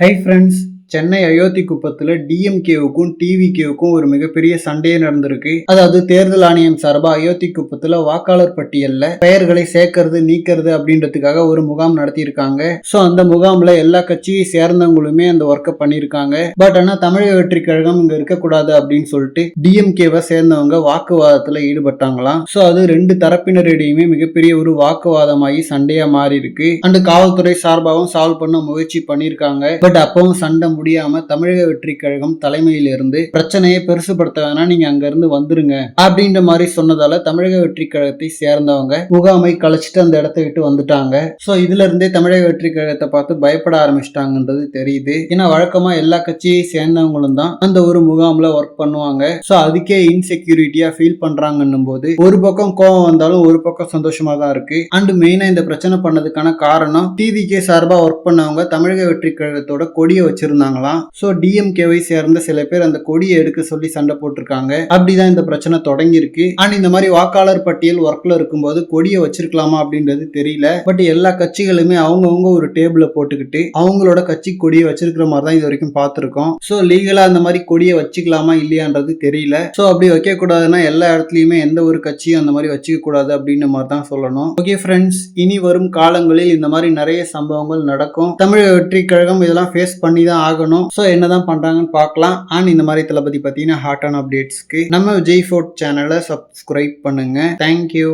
High friends Chennai Ayothi குப்பத்தில் டிஎம்கேவுக்கும் டிவிகேவுக்கும் ஒரு மிகப்பெரிய சண்டையே நடந்திருக்கு. அதாவது தேர்தல் ஆணையம் சார்பா அயோத்தி குப்பத்தில் வாக்காளர் பட்டியலில் பெயர்களை சேர்க்கறது நீக்கிறது அப்படின்றதுக்காக ஒரு முகாம் நடத்தியிருக்காங்க. ஸோ அந்த முகாமில் எல்லா கட்சியை சேர்ந்தவங்களுமே அந்த ஒர்க்கை பண்ணியிருக்காங்க. பட் ஆனால் தமிழக வெற்றி கழகம் இங்கே இருக்கக்கூடாது அப்படின்னு சொல்லிட்டு டிஎம்கேவை சேர்ந்தவங்க வாக்குவாதத்தில் ஈடுபட்டாங்களாம். ஸோ அது ரெண்டு தரப்பினரிடையுமே மிகப்பெரிய ஒரு வாக்குவாதமாகி சண்டையா மாறி இருக்கு அண்ட் காவல்துறை சார்பாகவும் சால்வ் பண்ண முயற்சி பண்ணியிருக்காங்க. பட் அப்பவும் சண்டை முடியாம தமிழக வெற்றி கழகம் தலைமையிலிருந்து பிரச்சனையை பெருசுபடுத்த வேணாம் நீங்க அங்க இருந்து வந்துருங்க அப்படின்ற மாதிரி சொன்னதால தமிழக வெற்றி கழகத்தை சேர்ந்தவங்க முகாமை கழிச்சிட்டு அந்த இடத்த விட்டு வந்துட்டாங்க. ஸோ இதுல இருந்தே தமிழக வெற்றி கழகத்தை பார்த்து பயப்பட ஆரம்பிச்சிட்டாங்கன்றது தெரியுது. ஏன்னா வழக்கமா எல்லா கட்சியை சேர்ந்தவங்களும் தான் அந்த ஒரு முகாம்ல ஒர்க் பண்ணுவாங்க. ஸோ அதுக்கே இன்செக்யூரிட்டியா ஃபீல் பண்றாங்கன்னும் போது ஒரு பக்கம் கோவம் வந்தாலும் ஒரு பக்கம் சந்தோஷமா தான் இருக்கு. அண்ட் மெயினா இந்த பிரச்சனை பண்ணதுக்கான காரணம் டிவிகே சார்பா ஒர்க் பண்ணவங்க தமிழக வெற்றி கழகத்தோட கொடியை இருந்தாங்களாம் ஸோ டிஎம்கேவை சேர்ந்த சில பேர் அந்த கொடியை எடுக்க சொல்லி சண்டை போட்டிருக்காங்க. அப்படிதான் இந்த பிரச்சனை தொடங்கியிருக்கு. அண்ட் இந்த மாதிரி வாக்காளர் பட்டியல் ஒர்க்ல இருக்கும்போது கொடியை வச்சிருக்கலாமா அப்படின்றது தெரியல. பட் எல்லா கட்சிகளுமே அவங்கவுங்க ஒரு டேபிள போட்டுக்கிட்டு அவங்களோட கட்சி கொடியை வச்சிருக்கிற மாதிரி தான் இது வரைக்கும் பார்த்துருக்கோம். ஸோ லீகலா அந்த மாதிரி கொடியை வச்சுக்கலாமா இல்லையான்றது தெரியல. ஸோ அப்படி வைக்க கூடாதுன்னா எல்லா இடத்துலயுமே எந்த ஒரு கட்சியும் அந்த மாதிரி வச்சுக்க கூடாது அப்படின்ற மாதிரி தான் சொல்லணும். ஓகே ஃப்ரெண்ட்ஸ் இனி வரும் காலங்களில் இந்த மாதிரி நிறைய சம்பவங்கள் நடக்கும். தமிழக வெற்றி கழகம் இதெல்லாம் ஃபேஸ் பண்ணி தான் ஆகணும். ஸோ என்னதான் பண்றாங்கன்னு பார்க்கலாம். அண்ட் இந்த மாதிரி தளபதி பார்த்தீங்கன்னா ஹாட் ஆன் அப்டேட்ஸ்க்கு நம்ம விஜய் ஃபோர்ட் சேனலை சப்ஸ்கிரைப் பண்ணுங்க. Thank you